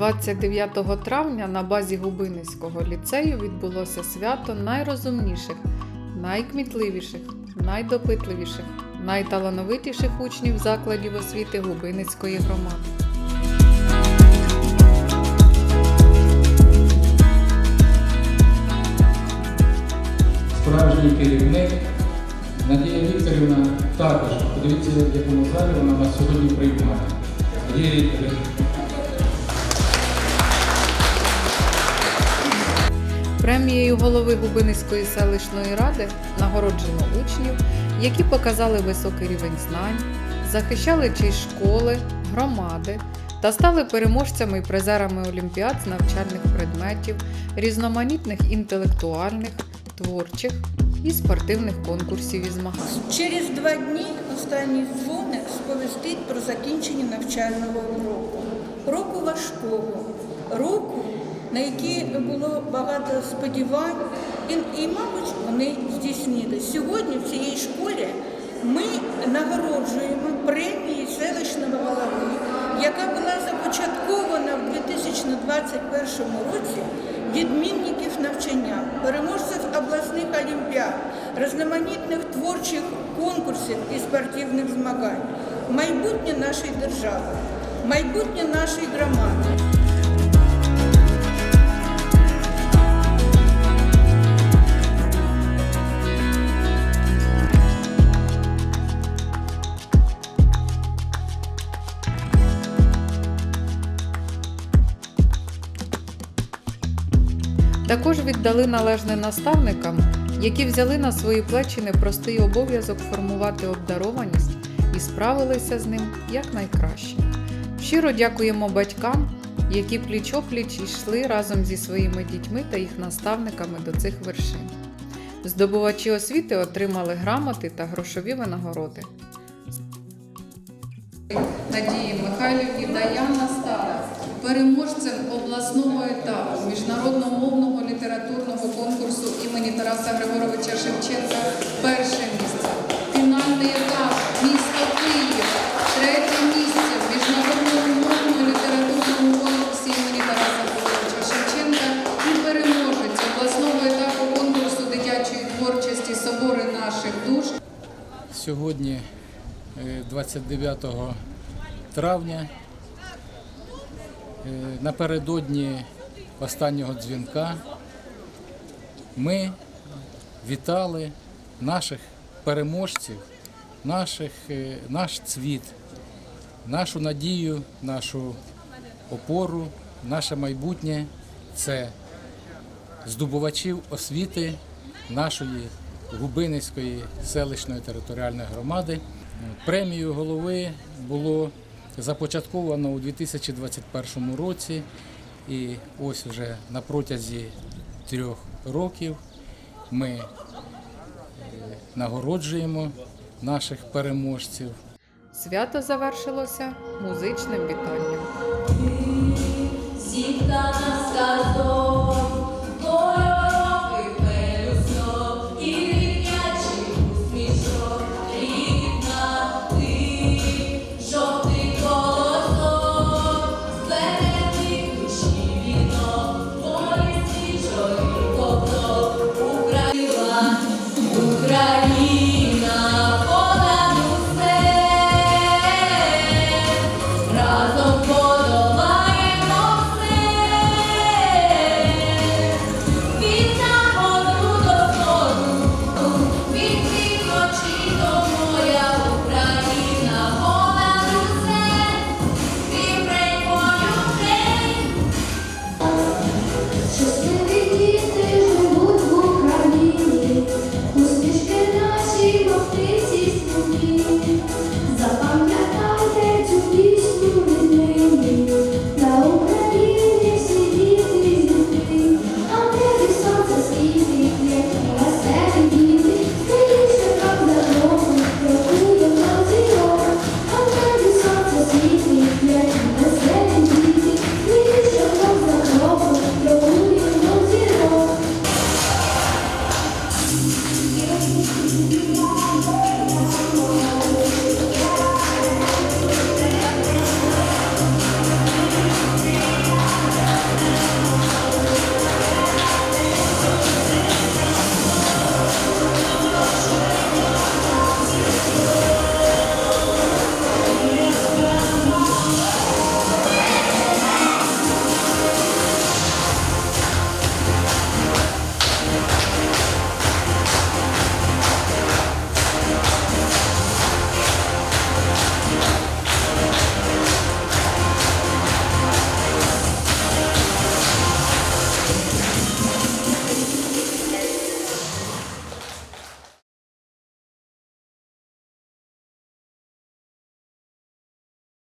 29 травня на базі Губинницького ліцею відбулося свято найрозумніших, найкмітливіших, найдопитливіших, найталановитіших учнів закладів освіти Губинницької громади. справжній керівник. Надія Вікторівна також, подивіться, в якому залі вона нас сьогодні приймає. Надія Вікторівна. Премією голови Губинницької селищної ради нагороджено учнів, які показали високий рівень знань, захищали честь школи, громади та стали переможцями і призерами олімпіад з навчальних предметів, різноманітних інтелектуальних, творчих і спортивних конкурсів і змагань. Через два дні останній дзвоник сповістить про закінчення навчального року. Року важкого, року, на який було багато сподівань, і, і мабуть, вони здійснились. Сьогодні в цій школі ми нагороджуємо премії селищного голови, яка була започаткована в 2021 році відмінників навчання, переможців обласних олімпіад, різноманітних творчих конкурсів і спортивних змагань, майбутнє нашої держави, майбутнє нашої громади. Також віддали належне наставникам, які взяли на свої плечі непростий обов'язок формувати обдарованість і справилися з ним якнайкраще. Щиро дякуємо батькам, які пліч-опліч йшли разом зі своїми дітьми та їх наставниками до цих вершин. Здобувачі освіти отримали грамоти та грошові винагороди. Надії Михайлівні Даяна стала переможцем обласного етапу міжнародно-мовного літературного конкурсу імені Тараса Григоровича Шевченка перше місце. Фінальний етап місто Київ, третє місце в міжнародно-мовному літературному конкурсі імені Тараса Григоровича Шевченка і переможець обласного етапу конкурсу дитячої творчості Собори наших душ Сьогодні, е, 29 травня, е, напередодні останнього дзвінка, ми вітали наших переможців, наших, е, наш цвіт, нашу надію, нашу опору, наше майбутнє це здобувачів освіти нашої Губинницької селищної територіальної громади. Премію голови було започатковано у 2021 році, і ось вже на протязі трьох років ми е, нагороджуємо наших переможців. Свято завершилося музичним вітанням.